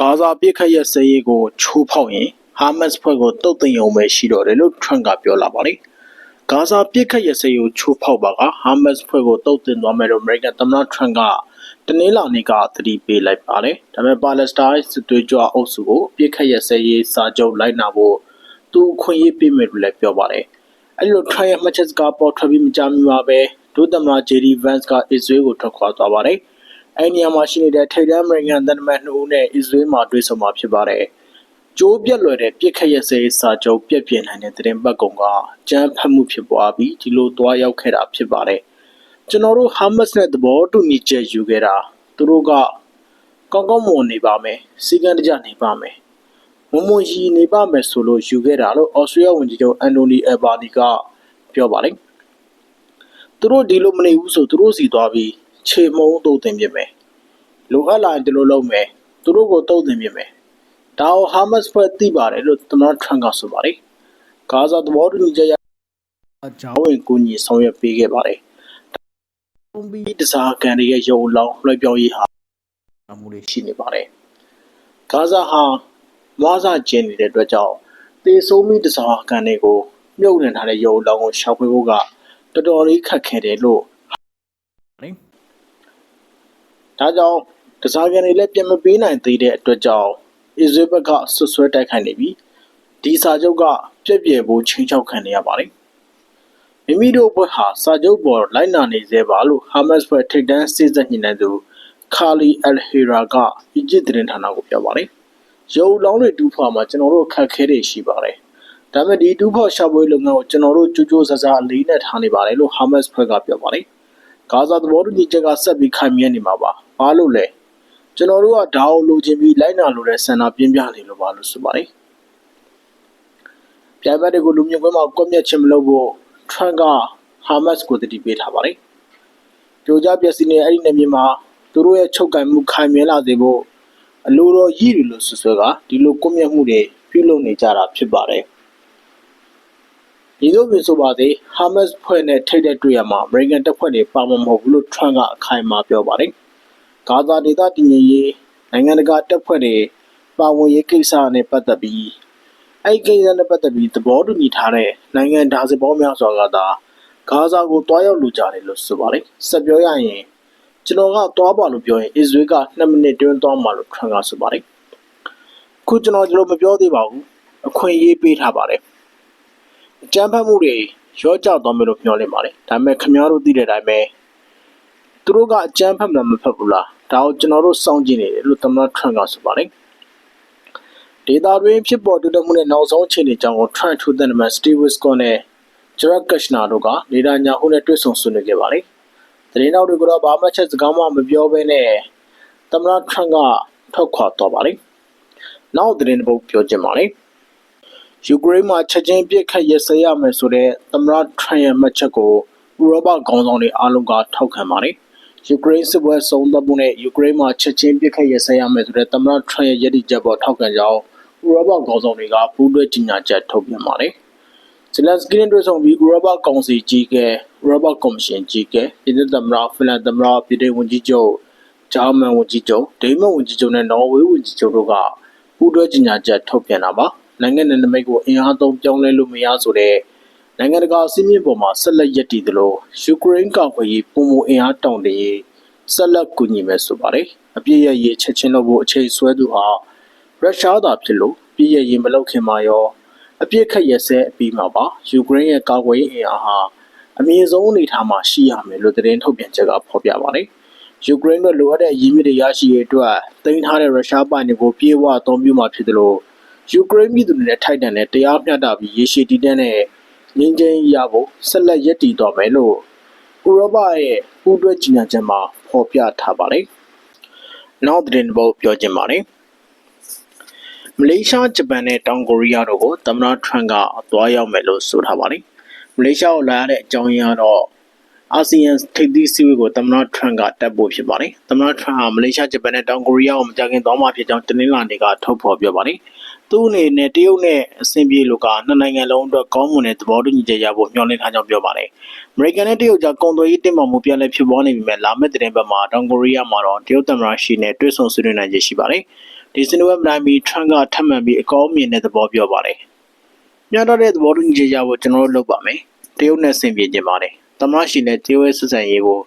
ဂါဇာပြစ်ခတ်ရစရေးကိုချိုးဖောက်ရင်ဟာမတ်စ်ဖွဲ့ကိုတုတ်တင်ရုံပဲရှိတော့တယ်လို့ထရန့်ကပြောလာပါတယ်။ဂါဇာပြစ်ခတ်ရစရေးကိုချိုးဖောက်ပါကဟာမတ်စ်ဖွဲ့ကိုတုတ်တင်သွားမယ်လို့အမေရိကန်သမ္မတထရန့်ကတနင်္လာနေ့ကသတိပေးလိုက်ပါတယ်။ဒါပေမဲ့ပါလက်စတိုင်းစစ်သွေးကြွအုပ်စုကိုပြစ်ခတ်ရစရေးစာချုပ်လိုက်နာဖို့သူအခွင့်အရေးပေးမယ်လို့လည်းပြောပါတယ်။အဲဒီလိုထရန့်ရဲ့မှတ်ချက်စကားပေါ်ထွက်ပြီးမကြာမီမှာပဲဒုသမ္မတဂျေဒီဗန်စ်ကအစ္စရေးကိုထွက်ခွာသွားပါတယ်။ အဲဒီနေရာမှာရှိနေတဲ့ထိပ်တန်းအမေရိကန်သံတမန်နှစ်ဦးနဲ့အစ္စရေးမှာတွေ့ဆုံမှာဖြစ်ပါတယ်။ကျိုးပြက်လွယ်တဲ့ပြစ်ခတ်ရစဲစာချုပ်ပြက်ပြင်းနိုင်တဲ့သတင်းပတ်ကုံကကြမ်းဖက်မှုဖြစ်ပွားပြီးဒီလိုတွားရောက်ခဲ့တာဖြစ်ပါတယ်။ကျွန်တော်တို့ဟာမတ်စ်နဲ့သဘောတူညီချက်ယူခဲ့တာသူတို့ကကောင်းကောင်းမွန်နေပါမယ်စီကံတကြနေပါမယ်မွန်မွန်ရီနေပါမယ်ဆိုလို့ယူခဲ့တာလို့အော်စတြေးလျဝန်ကြီးချုပ်အန်တိုနီအယ်ဘာနီကပြောပါတယ်။သူတို့ဒီလိုမနေဘူးဆိုသူတို့စီသွားပြီး ခြေမုံတုတ်တင်ပြမယ်။လိုအပ်လာရင်ဒီလိုလုပ်မယ်။သူတို့ကိုတုတ်တင်ပြမယ်။ဒါကိုဟာမတ်စ်ဖွဲ့သိပါတယ်လို့သမ္မတထရန့်ကဆိုပါတယ်။ဂါဇာသဘောတူညီချက်ရအကြောင်းဝင်ကူညီဆောင်ရွက်ပေးခဲ့ပါတယ်။ပုံပြီးတစားကန်တွေရဲ့ရုံလောင်းလွှဲပြောင်းရေးဟာမှုတွေရှိနေပါတယ်။ဂါဇာဟာမွားစာကျင်းနေတဲ့အတွက်ကြောင့်တေဆိုးမိတစားကန်တွေကိုမြုပ်နှံထားတဲ့ရုံလောင်းကိုရှောက်ဖွေးဖို့ကတော်တော်လေးခက်ခဲတယ်လို့ပါတယ်။ ဒါကြောင့်တစားကန်တွေလည်းပြန်မပေးနိုင်သေးတဲ့အတွက်ကြောင့်အစ္စရေးဘက်ကဆွဆွဲတိုက်ခိုက်နေပြီးဒီစာချုပ်ကပြည့်ပြည့်ဖို့ချင်းချောက်ခံနေရပါတယ်။မိမိတို့ဘက်ဟာစာချုပ်ပေါ်လိုက်နာနေသေးပါလို့ဟာမတ်စ်ဘက်ထိပ်တန်းစစ်သက်ညှိနှိုင်းသူခါလီအယ်ဟီရာကအီဂျစ်သတင်းဌာနကိုပြောပါတယ်။ရုပ်လောင်းတွေတူးဖော်မှာကျွန်တော်တို့ခက်ခဲတွေရှိပါတယ်။ဒါပေမဲ့ဒီတူးဖော်ရှာဖွေလုပ်ငန်းကိုကျွန်တော်တို့ကြိုးကြိုးစားစားအလေးနဲ့ထားနေပါတယ်လို့ဟာမတ်စ်ဘက်ကပြောပါတယ်။ ဂါဇာသဘောတူညီချက်ကဆက်ပြီးခိုင်မြဲနေမှာပါ။ဘာလို့လဲ။ကျွန်တော်တို့ကဒါကိုလိုချင်ပြီးလိုက်နာလိုတဲ့ဆန္ဒပြင်းပြနေလို့ပါလို့ဆိုပါတယ်။ပြိုင်ဘက်တွေကိုလူမျိုးကွင်းမှာကွက်မြက်ခြင်းမလုပ်ဖို့ထရန့်ကဟာမတ်စ်ကိုတတိပေးထားပါတယ်။ကြိုးကြပျက်စီးနေအဲ့ဒီနေမြေမှာသူတို့ရဲ့ချုပ်ကင်မှုခိုင်မြဲလာစေဖို့အလိုတော်ရည်ရလို့ဆွဆွဲကဒီလိုကွမျက်မှုတွေပြုလုပ်နေကြတာဖြစ်ပါတယ်။ ဒီလိုမျိုးဆိုပါသေးဟာမတ်ဖွဲ့နဲ့ထိတ်တဲ့တွေ့ရမှာအမေရိကန်တပ်ဖွဲ့တွေပါမမဟုတ်ဘူးလို့ထရန့်ကအခိုင်အမာပြောပါတယ်။ဂါဇာဒေသတည်ငြိမ်ရေးနိုင်ငံတကာတပ်ဖွဲ့တွေပါဝင်ရေးကိစ္စနဲ့ပတ်သက်ပြီးအဲ့ကိစ္စနဲ့ပတ်သက်ပြီးသဘောတူညီထားတဲ့နိုင်ငံဒါဇင်ပေါင်းများစွာကသာဂါဇာကိုတွားရောက်လူကြတယ်လို့ဆိုပါတယ်။ဆက်ပြောရရင်ကျွန်တော်ကသွားပါလို့ပြောရင်အစ္စရေးက2မိနစ်တွင်းသွားမှာလို့ထရန့်ကဆိုပါတယ်ခုကျွန်တော်ဒီလိုမပြောသေးပါဘူးအခွင့်အရေးပေးထားပါတယ် အကြမ်းဖက်မှုတွေရောကြသွားမယ်လို့ပြောနေပါတယ်ဒါပေမဲ့ခင်ဗျားတို့သိတဲ့အတိုင်းပဲသူတို့ကအကြမ်းဖက်မှမဖက်ဘူးလားဒါကိုကျွန်တော်တို့စောင့်ကြည့်နေတယ်လို့သမ္မတထရန့်ကဆိုပါတယ်ဒေတာတွင်ဖြစ်ပေါ်တူတမှုနဲ့နောက်ဆုံးအခြေအနေကြောင့်ကို Trump ထူတဲ့နမစတီဝစ်ကောနဲ့ Jared Kushner တို့ကနေဒါညာဟုနဲ့တွေ့ဆုံဆွေးနွေးခဲ့ပါတယ်။သတင်းတောက်တွေကိုတော့ဘာမှချက်စကားမှမပြောဘဲနဲ့သမ္မတထရန့်ကထွက်ခွာသွားပါလိမ့်။နောက်သတင်းတစ်ပုဒ်ပြောချင်ပါလိမ့်။ ယူကရိန်းမှာချက်ချင်းပြစ်ခတ်ရစဲရမယ်ဆိုတဲ့သမ္မတထရန့်ရဲ့မှတ်ချက်ကိုဥရောပခေါင်းဆောင်တွေအားလုံးကထောက်ခံပါလိမ့်။ယူကရိန်းစစ်ပွဲဆုံးသက်မှုနဲ့ယူကရိန်းမှာချက်ချင်းပြစ်ခတ်ရစဲရမယ်ဆိုတဲ့သမ္မတထရန့်ရဲ့ရည်တည်ချက်ပေါ်ထောက်ခံကြောင်းဥရောပခေါင်းဆောင်တွေကပူးတွဲကြေညာချက်ထုတ်ပြန်ပါတယ်။ဇလန်စကီနဲ့တွေ့ဆုံပြီးဥရောပကောင်စီကြီးကဥရောပကော်မရှင်ကြီးကပြည်သူ့သမ္မတဖင်လန်သမ္မတပြည်ထောင်ဝန်ကြီးချုပ်ဂျာမန်ဝန်ကြီးချုပ်ဒိန်းမတ်ဝန်ကြီးချုပ်နဲ့နော်ဝေးဝန်ကြီးချုပ်တို့ကပူးတွဲကြေညာချက်ထုတ်ပြန်တာပါ နိုင်ငံနယ်နိမိတ်ကိုအင်အားသုံးပြောင်းလဲလို့မရဆိုတဲ့နိုင်ငံတကာအစည်းအဝေးပေါ်မှာဆက်လက်ရည်တည်သလိုယူကရိန်းကောက်ွယ်ရေးပုံမအင်အားတောင်းတရေးဆက်လက်ကူညီမယ်ဆိုပါတယ်အပြည့်ရရေးချက်ချင်းလို့ဖို့အချိန်ဆွဲသူဟာရုရှားသာဖြစ်လို့ပြည့်ရရေးမလုပ်ခင်မှာရောအပြစ်ခတ်ရစဲအပြီးမှာပါယူကရိန်းရဲ့ကာကွယ်ရေးအင်အားဟာအမြင့်ဆုံးအနေအထားမှာရှိရမယ်လို့သတင်းထုတ်ပြန်ချက်ကဖော်ပြပါတယ်ယူကရိန်းတို့လိုအပ်တဲ့ရင်းမြစ်တွေရရှိရေးအတွက်တင်ထားတဲ့ရုရှားပိုင်တွေကိုပြေဝအသုံးပြုမှာဖြစ်တယ်လို့ ယူကရိန်းပြည်သူတွေနဲ့ထိုက်တန်တဲ့တရားမျှတပြီးရေရှည်တည်တံ့တဲ့ငြိမ်းချမ်းရေးရဖို့ဆက်လက်ရည်တည်တော်မယ်လို့ဥရောပရဲ့ပူးတွဲကြီးညာချက်မှာဖော်ပြထားပါတယ်။နောက်သတင်းဘောပြောချင်ပါတယ်။မလေးရှားဂျပန်နဲ့တောင်ကိုရီးယားတို့ကိုသမ္မတထရန့်ကသွားရောက်မယ်လို့ဆိုထားပါတယ်မလေးရှားကိုလာရတဲ့အကြောင်းရင်းကတော့အာဆီယံထိပ်သီးစည်းဝေးကိုသမ္မတထရန့်ကတက်ဖို့ဖြစ်ပါတယ်သမ္မတထရန့်ဟာမလေးရှားဂျပန်နဲ့တောင်ကိုရီးယားကိုမကြခင်သွားမှာဖြစ်ကြောင်းတနင်္လာနေ့ကထုတ်ဖော်ပြောပါတယ် သူ့အနေနဲ့တရုတ်နဲ့အဆင်ပြေလို့ကနှစ်နိုင်ငံလုံးအတွက်ကောင်းမွန်တဲ့သဘောတူညီချက်ရဖို့မျှော်လင့်ထားကြောင်းပြောပါတယ်။အမေရိကန်နဲ့တရုတ်ကြားကုန်သွယ်ရေးတင်းမာမှုပြန်လည်ဖြစ်ပေါ်နေပြီမဲ့လာမယ့်သတင်းပတ်မှာတောင်ကိုရီးယားမှာတော့တရုတ်သမ္မတရှီနဲ့တွေ့ဆုံဆွေးနွေးနိုင်ခြေရှိပါတယ်။တဒီစနဝက်မနိုင်မီထရန့်ကထပ်မံပြီးအကောင်းမြင်တဲ့သဘောပြောပါတယ်။မျှတတဲ့သဘောတူညီချက်ရဖို့ကျွန်တော်တို့လုပ်ပါမယ်။တရုတ်နဲ့ဆင်ပြေခြင်းပါတယ်။တမရှိနဲ့တရုတ်ရဲ့ဆက်ဆံရေးကို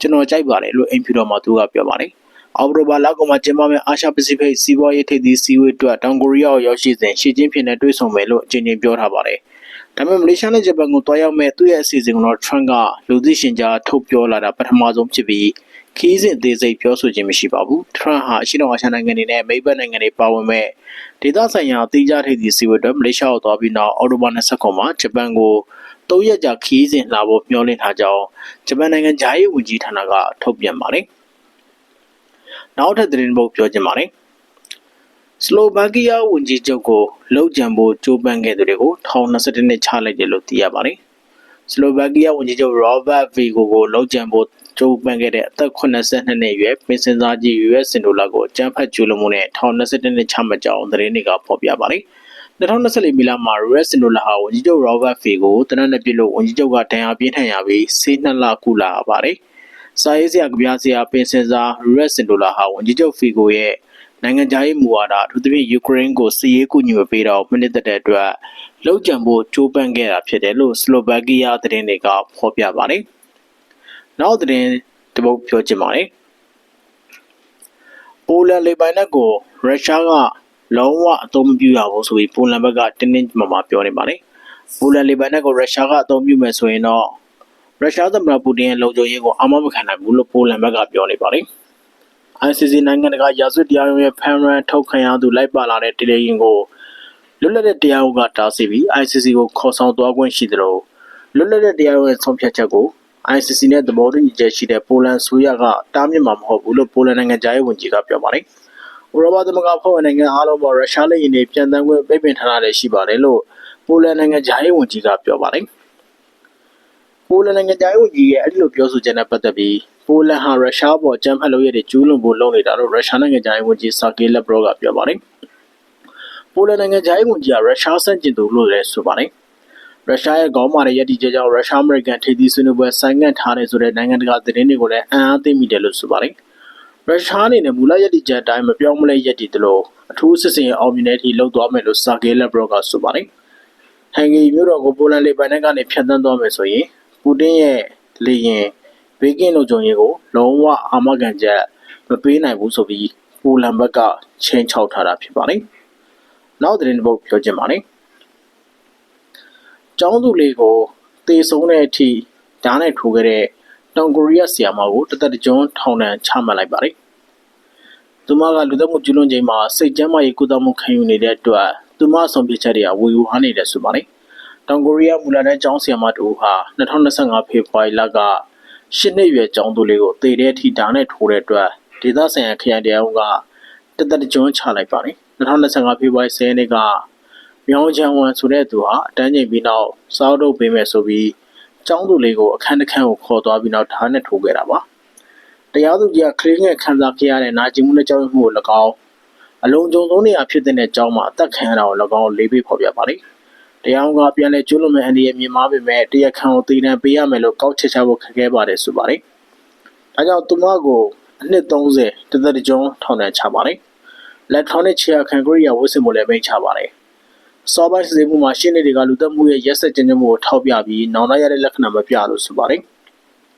ကျွန်တော်ကြိုက်ပါတယ်လို့အိမ်ဖြူတော်မှာသူကပြောပါတယ်။ အော်တိုဘာလကောင်မှာကျင်းပမယ့်အာရှပစိဖိတ်စီးပွားရေးထိပ်သီးစည်းဝေးအတွက်တောင်ကိုရီးယားကိုရောက်ရှိစဉ်ရှီကျင်းဖြစ်နေတွေ့ဆုံမယ်လို့အကြိမ်ကြိမ်ပြောထားပါတယ်။ဒါပေမဲ့မလေးရှားနဲ့ဂျပန်ကိုတွားရောက်မဲ့သူ့ရဲ့အစီအစဉ်ကိုတော့ Trump ကလူသိရှင်ကြားထုတ်ပြောလာတာပထမဆုံးဖြစ်ပြီးခီးစဉ်သေးစိတ်ပြောဆိုခြင်းမရှိပါဘူး။ Trump ဟာအရှေ့တောင်အာရှနိုင်ငံတွေနဲ့မိတ်ဘက်နိုင်ငံတွေပါဝင်မဲ့ဒေသဆိုင်ရာအသီးခြားထိပ်သီးစည်းဝေးအတွက်မလေးရှားကိုသွားပြီးနောက်အော်တိုဘာ29မှာဂျပန်ကို၃ရက်ကြာခီးစဉ်လာဖို့မျှော်လင့်ထားကြောင်းဂျပန်နိုင်ငံဂျာရေးဝန်ကြီးဌာနကထုတ်ပြန်ပါတယ်။ နောက်ထပ်သတင်းပုတ်ပြောချင်ပါတယ်။စလိုဗက်ကီးယားဝန်ကြီးချုပ်ကိုလှုပ်ကြံဖို့ကြိုးပမ်းခဲ့သူတွေကိုထောင်22နှစ်ချလိုက်တယ်လို့သိရပါတယ်။စလိုဗက်ကီးယားဝန်ကြီးချုပ်ရောဘတ်ဗီဂိုကိုလှုပ်ကြံဖို့ကြိုးပမ်းခဲ့တဲ့အသက်82နှစ်အရွယ်ပင်စင်စားကြီး US စင်ဒိုလာကိုအကြမ်းဖက်ကျူးလွန်မှုနဲ့ထောင်22နှစ်ချမှတ်ကြောင်းသတင်းတွေကဖော်ပြပါတယ်။2024မီလမှာ Red Sinola ဟာဝန်ကြီးချုပ် Robert Fee ကိုတနက်နေ့ပြလို့ဝန်ကြီးချုပ်ကဒဏ်ရာပြင်းထန်ရပြီးဆေးနှစ်လကုလာပါတယ်။ စာရေးဆရာကပြားဆရာပင်စင်စာ Red Sinola ဟာဝန်ကြီးချုပ် Fee ကိုရဲ့နိုင်ငံခြားရေးမူဝါဒအထူးသဖြင့်ယူကရိန်းကိုစစ်ရေးကူညီမပေးတော့မိနစ်တဲ့အတွက်လောက်ကျန်ဖို့ကြိုးပမ်းခဲ့တာဖြစ်တယ်လို့စလိုဗက်ကီးယားသတင်းတွေကဖော်ပြပါတယ်။နောက်သတင်းတပုတ်ပြောချင်ပါတယ်။ပိုလန်လေပိုင်နက်ကိုရုရှားကလုံးဝအသုံးမပြုရဘူးဆိုပြီးပိုလန်ဘက်ကတင်းတင်းမာမာပြောနေပါတယ်။ပိုလန်လေပိုင်နက်ကိုရုရှားကအသုံးပြုမယ်ဆိုရင်တော့ ရုရှားသမ္မတပူတင်ရဲ့လုံခြုံရေးကိုအမမခံနိုင်ဘူးလို့ပိုလန်ဘက်ကပြောနေပါတယ်။ ICC နိုင်ငံတကာရာဇဝတ်တရားရုံးရဲ့ဖန်ရန်ထုတ်ခံရသူလိုက်ပါလာတဲ့တလေရင်ကိုလွတ်လပ်တဲ့တရားရုံးကတားဆီးပြီး ICC ကိုခေါ်ဆောင်သွားခွင့်ရှိသလိုလွတ်လပ်တဲ့တရားရုံးရဲ့ဆုံးဖြတ်ချက်ကို ICC နဲ့သဘောတူညီချက်ရှိတဲ့ပိုလန်ဆိုရကတားမြစ်မှာမဟုတ်ဘူးလို့ပိုလန်နိုင်ငံသားရေးဝန်ကြီးကပြောပါတယ်။ဥရောပသမဂ္ဂဖွဲ့ဝင်နိုင်ငံအားလုံးပေါ်ရုရှားလက်ရင်းတွေပြန်တမ်းခွင့်ပိတ်ပင်ထားတာလည်းရှိပါတယ်လို့ပိုလန်နိုင်ငံသားရေးဝန်ကြီးကပြောပါတယ်။ ပိုလန်နိုင်ငံသားရေးဝန်ကြီးရဲ့အဲ့ဒီလိုပြောဆိုချက်နဲ့ပတ်သက်ပြီးပိုလန်ဟာရုရှားပေါ်ကြမ်းဖက်လုပ်ရတဲ့ကျူးလွန်ဖို့လုပ်နေတာလို့ရုရှားနိုင်ငံသားရေးဝန်ကြီးဆာဂေးလက်ဘရောကပြောပါတယ်။ပိုလန်နိုင်ငံသားရေးဝန်ကြီးကရုရှားဆန့်ကျင်သူလို့လည်းဆိုပါတယ်။ရုရှားရဲ့ခေါင်းမာတဲ့ရည်တည်ချက်ကြောင့်ရုရှားအမေရိကန်ထိပ်သီးဆွေးနွေးပွဲဆိုင်းငံ့ထားတယ်ဆိုတဲ့နိုင်ငံတကာသတင်းတွေကိုလည်းအံ့အားသင့်မိတယ်လို့ဆိုပါတယ်။ရုရှားအနေနဲ့မူလရည်တည်ချက်အတိုင်းမပြောင်းမလဲရည်တည်သလိုအထူးစစ်စင်အောင်မြင်တဲ့အထိလှုပ်သွားမယ်လို့ဆာဂေးလက်ဘရော့ကဆိုပါတယ်။ဟန်ဂေရီမြို့တော်ကိုပိုလန်လေပိုင်နယ်ကနေဖျက်ဆီးသွားမယ်ဆိုရင် ပူတင်ရဲ့လေရင်ဘေးကင်းလုံခြုံရေးကိုလုံးဝအာမခံချက်မပေးနိုင်ဘူးဆိုပြီးပိုလန်ဘက်ကချင်းချောက်ထားတာဖြစ်ပါတယ်။နောက်သတင်းတစ်ပုဒ်ပြောချင်ပါတယ်။ကျောင်းသူလေးကိုတေဆုံးတဲ့အထိဓာတ်နဲ့ထိုးခဲ့တဲ့တောင်ကိုရီးယားဆီယာမကိုတသက်တကျွန်းထောင်ဒဏ်ချမှတ်လိုက်ပါတယ်။သူမကလူသက်မှုကျူးလွန်ချိန်မှာစိတ်ကျန်းမာရေးကုသမှုခံယူနေတဲ့အတွက်သူမဆုံးဖြတ်ချက်တွေကဝေဝါးနေတယ်ဆိုပါတယ်။ တောင်ကိုရီးယားမူလတန်းကျောင်းဆီယာမတူဟာ2025ဖေဖော်ဝါရီလကရှစ်နှစ်ရွယ်ကျောင်းသူလေးကိုတေတဲ့အထိဓာတ်နဲ့ထိုးတဲ့အတွက်ဒေသဆိုင်ရာခရိုင်တရားရုံးကတသက်တကျွန်းချလိုက်ပါတယ်။2025ဖေဖော်ဝါရီ10ရက်နေ့ကမြောင်းချန်ဝန်ဆိုတဲ့သူဟာအတန်းချိန်ပြီးနောက်စားတော့ပေးမယ်ဆိုပြီးကျောင်းသူလေးကိုအခန်းတစ်ခန်းကိုခေါ်သွားပြီးနောက်ဓာတ်နဲ့ထိုးခဲ့တာပါတရားသူကြီးကခရင်းငယ်ခံစားခဲ့ရတဲ့နာကျင်မှုနဲ့ကြောက်ရွံ့မှုကို၎င်းအလုံးစုံဆုံးနေရာဖြစ်တဲ့ကျောင်းမှာအသက်ခံရတာကို၎င်းလေးပေးဖော်ပြပါတယ် တရားကပြန်လဲကျွလွန်မဲ့အန်ဒီရဲ့မြင်မာပေမဲ့တရားခံကိုတည်တံပေးရမယ်လို့ကောက်ချက်ချဖို့ခက်ခဲပါတယ်ဆိုပါတယ်ဒါကြောင့်သူမကိုအနှစ်30တသက်တကြုံထောင်ဒဏ်ချပါတယ်။ electronic chair ခံကရိယာဝတ်ဆင်မှုလည်းမိတ်ချပါတယ်စောပိုင်းစစ်ဆေးမှုမှာရှင်းနေတွေကလူသက်မှုရဲ့ရက်ဆက်ကျဉ်းကျမှုကိုထောက်ပြပြီးနောင်တရတဲ့လက္ခဏာမပြလို့ဆိုပါတယ်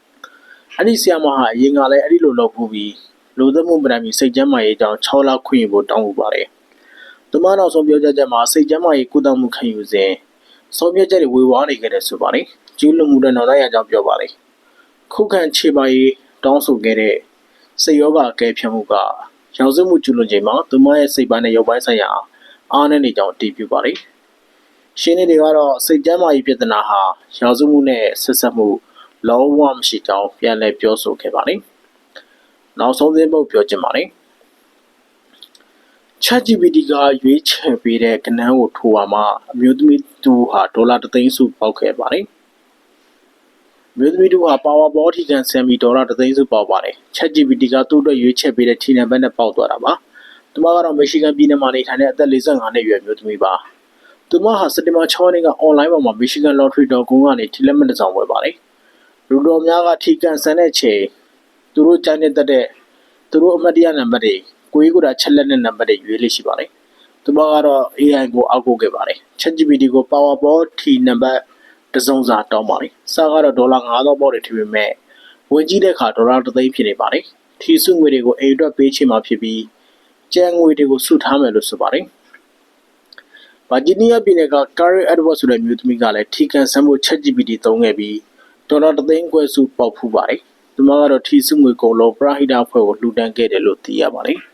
။အဲ့ဒီဆီယမဟာအရင်ကလည်းအဲ့ဒီလိုလုပ်ဖို့ပြီးလူသက်မှုပဒံမီစိတ်ကျမ်းမာရေးကြောင့်6လခွင့်ယူဖို့တောင်းပန်ပါတယ်။ သူမနောက်ဆုံးပြောကြားချက်မှာစိတ်ကျမ်းမာရေးကုသမှုခံယူစဉ်ဆုံးဖြတ်ချက်တွေဝေဝါးနေခဲ့တယ်ဆိုပါတယ်။ကျူးလွန်မှုတဲ့နောင်တရကြောင့်ပြောပါတယ်။ခုခံခြေပါရေးတောင်းဆိုခဲ့တဲ့စိတ်ယောဂအကဲဖြတ်မှုကရောင်စုမှုကျူးလွန်ချိန်မှာသူမရဲ့စိတ်ပိုင်းနဲ့ရုပ်ပိုင်းဆိုင်ရာအားနည်းနေကြောင်းတည်ပြုပါတယ်။ရှင်းနေတွေကတော့စိတ်ကြမ်းမာရေးပြဿနာဟာရာဇဝမှုနဲ့ဆက်ဆက်မှုလုံးဝမရှိကြောင်းပြန်လည်ပြောဆိုခဲ့ပါတယ်။နောက်ဆုံးသင်းပုတ်ပြောချင်ပါတယ်။ ChatGPT ကရွေးချယ်ပေးတဲ့ကဏ္ဍကိုထိုးပါမှအမျိုးသမီးတူဟာဒေါ်လာ3သိန်းစုပေါက်ခဲ့ပါတယ်။မျိုးသမီးတို့ဟာ Powerball ထိကန်ဆမ်မီဒေါ်လာ3သိန်းစုပေါက်ပါတယ်။ ChatGPT ကသူ့အတွက်ရွေးချယ်ပေးတဲ့ထီနံပါတ်နဲ့ပေါက်သွားတာပါ။။သူမကတော့မီရှီဂန်ပြည်နယ်မှာနေထိုင်တဲ့အသက်45နှစ်အရွယ်မျိုးသမီးပါ။သူမဟာစက်တင်ဘာ6ရက်နေ့ကအွန်လိုင်းပေါ်မှာမီရှီဂန်လော်ထရီတော်ကုန်းကနေထီလက်မှတ်တစ်စောင်ဝယ်ပါတယ်။လူတော်များကထီကန်ဆန်တဲ့ချိန်သူတို့ကြိုင်းနေတဲ့သူတို့အမတ်တရနံပါတ်တွေ ကိုကြီးကိုယ်တာချက်လက်နဲ့နံပါတ်တွေရွေးလို့ရှိပါတယ်။သူမကတော့ AI ကိုအောက်ကိုခဲ့ပါတယ်။ ChatGPT ကို Powerball T နံပါတ်တစ်စုံစာတောင်းပါတယ်။စကတော့ဒေါ်လာ9000ပေါက်တွေထည့်ပေမဲ့ဝင်ကြည့်တဲ့အခါဒေါ်လာ3သိန်းဖြစ်နေပါတယ်။ထီစုငွေတွေကိုအိမ်အတွက်ပေးချင်မှာဖြစ်ပြီးကျန်ငွေတွေကိုစုထားမယ်လို့ဆိုပါတယ်။ဗာဂျီးနီးယားပြည်နယ်က Karen Edwards ဆိုတဲ့မျိုးသမီးကလည်းထီကန်ဆန်းဖို့ ChatGPT သုံးခဲ့ပြီးဒေါ်လာ3သိန်းခွဲစုပေါက်ဖူးပါတယ်။သူမကတော့ထီစုငွေကုန်လုံးပရဟိတအဖွဲ့ကိုလှူဒန်းခဲ့တယ်လို့သိရပါတယ်။